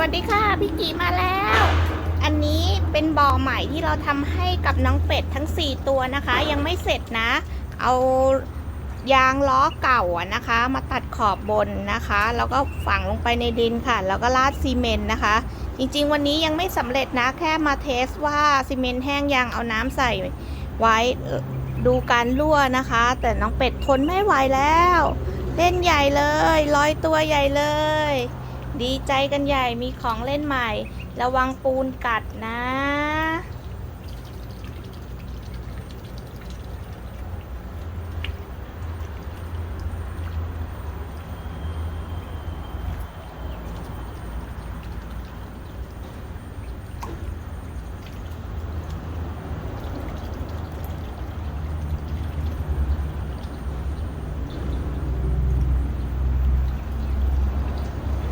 วัสดีค่ะ พี่กีมาแล้ว อันนี้เป็นบ่อใหม่ที่เราทำให้กับน้องเป็ดทั้ง 4 ตัวนะคะ ยังไม่เสร็จนะ เอายางล้อเก่าอะนะคะ มาตัดขอบบนนะคะ แล้วก็ฝังลงไปในดินค่ะ แล้วก็ราดซีเมนต์นะคะ จริงๆ วันนี้ยังไม่สำเร็จนะ แค่มาเทสว่าซีเมนต์แห้งยังเอาน้ำใส่ไว้ดูการรั่วนะคะ แต่น้องเป็ดทนไม่ไหวแล้ว เล่นใหญ่เลยลอยตัวใหญ่เลย ดีใจกันใหญ่มีของเล่นใหม่ ระวังปูนกัดนะ